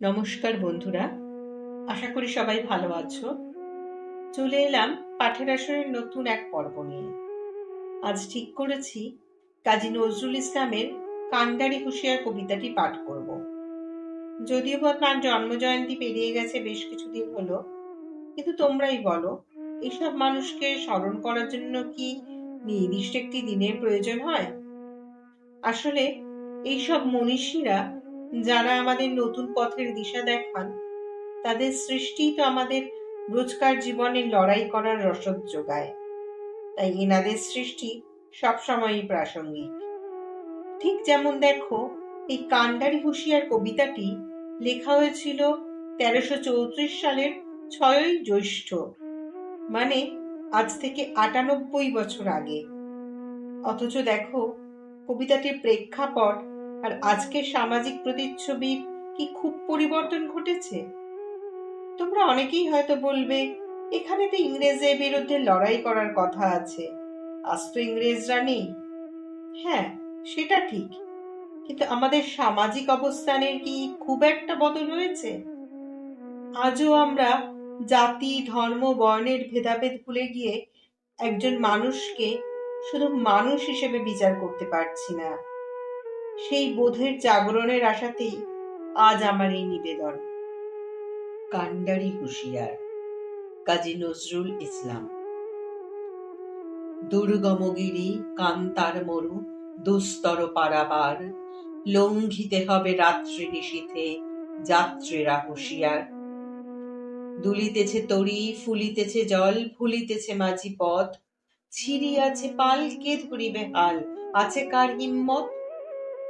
নমস্কার বন্ধুরা, আশা করি সবাই ভালো আছো। চলে এলাম পাঠের আসরের নতুন এক পর্ব নিয়ে। আজ ঠিক করেছি কাজী নজরুল ইসলামের কান্ডারি হুঁশিয়ার কবিতাটি পাঠ করব। যদিও বা তার জন্মজয়ন্তী পেরিয়ে গেছে বেশ কিছুদিন হলো, কিন্তু তোমরাই বলো এইসব মানুষকে স্মরণ করার জন্য কি নির্দিষ্ট একটি দিনের প্রয়োজন হয়? আসলে এইসব মনীষীরা যারা আমাদের নতুন পথের দিশা দেখান, তাদের সৃষ্টিই তো আমাদের রোজকার জীবনে লড়াই করার রসদ যোগায়। তাই এনাদের সৃষ্টি সবসময়ই প্রাসঙ্গিক। ঠিক যেমন দেখো, এই কান্ডারি হুঁশিয়ার কবিতাটি লেখা হয়েছিল তেরোশো চৌত্রিশ সালের ছয়ই জ্যৈষ্ঠ মানে আজ থেকে আটানব্বই বছর আগে। অথচ দেখো, কবিতাটির প্রেক্ষাপট আর আজকের সামাজিক প্রতিচ্ছবির কি খুব পরিবর্তন ঘটেছে? তোমরা অনেকেই হয়তো বলবে, এখানে তো ইংরেজের বিরুদ্ধে লড়াই করার কথা আছে। আজ তো ইংরেজরা নেই। হ্যাঁ সেটা ঠিক। কিন্তু আমাদের সামাজিক অবস্থানের কি খুব একটা বদল হয়েছে? আজও আমরা জাতি, ধর্ম, বর্ণের ভেদাভেদ ভুলে গিয়ে একজন মানুষকে শুধু মানুষ হিসেবে বিচার করতে পারছি না। সেই বোধের জাগরণের আশাতেই আজ আমার এই নিবেদন। কান্ডারি হুঁশিয়ার, কাজী নজরুল ইসলাম। দুর্গমগিরি কান্তার মরু, দুস্তর পারাবার, লঙ্ঘিতে হবে রাত্রি নিশীথে যাত্রীরা হুঁশিয়ার। দুলিতেছে তরি, ফুলিতেছে জল, ফুলিতেছে মাঝি পথ ছিড়িয়াছে পাল কে ধরিবে হাল, আছে কার হিম্মত?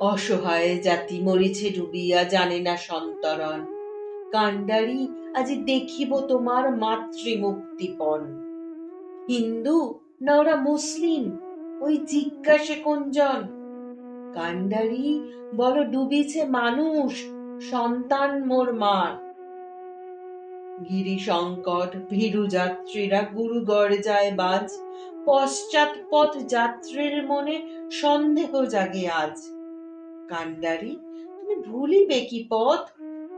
অসহায় জাতি মরিছে ডুবিয়া জানে না সন্তরণ। কান্ডারি আজ দেখিব তোমার মাতৃমুক্তিপণ। হিন্দু না ওরা মুসলিম? ওই জিজ্ঞাসে কোনজন? কান্ডারি বলো ডুবিছে মানুষ, সন্তান মোর মার। গিরি সংকট ভীরু যাত্রীরা গুরুগড় যায় বাজ। পশ্চাৎ পথ যাত্রীর মনে সন্দেহ জাগে আজ। কান্ডারি তুমি ভুলিবে কি পথ?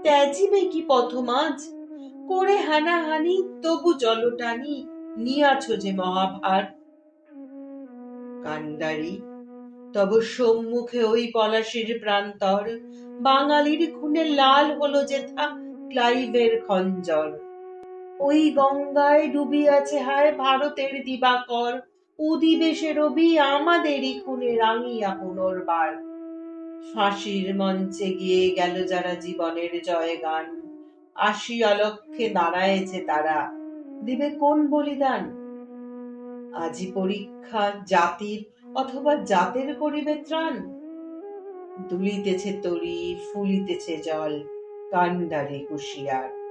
ত্যাজিবে কি পথ মাঝ করে হানাহানি, তবু জলটানি নিয়াছ যে মহাভার। কান্ডারি তব সম্মুখে ওই পলাশির প্রান্তর, বাঙালির খুনে লাল হলো যেথা, ক্লাইভের খঞ্জর। ওই গঙ্গায় ডুবিয়াছে হায় ভারতের দিবাকর অধিবেশে রবি আমাদেরই খুনে রাঙিয়া পুনর্বার। ফাঁসির মঞ্চে গিয়ে গেল যারা জীবনের জয় গান আশি অলক্ষে দাঁড়ায়েছে তারা। দিবে কোন বলিদান? আজি পরীক্ষা জাতির অথবা জাতের করিবে ত্রাণ? দুলিতেছে তরি, ফুলিতেছে জল কান্ডারে কুশিয়ার।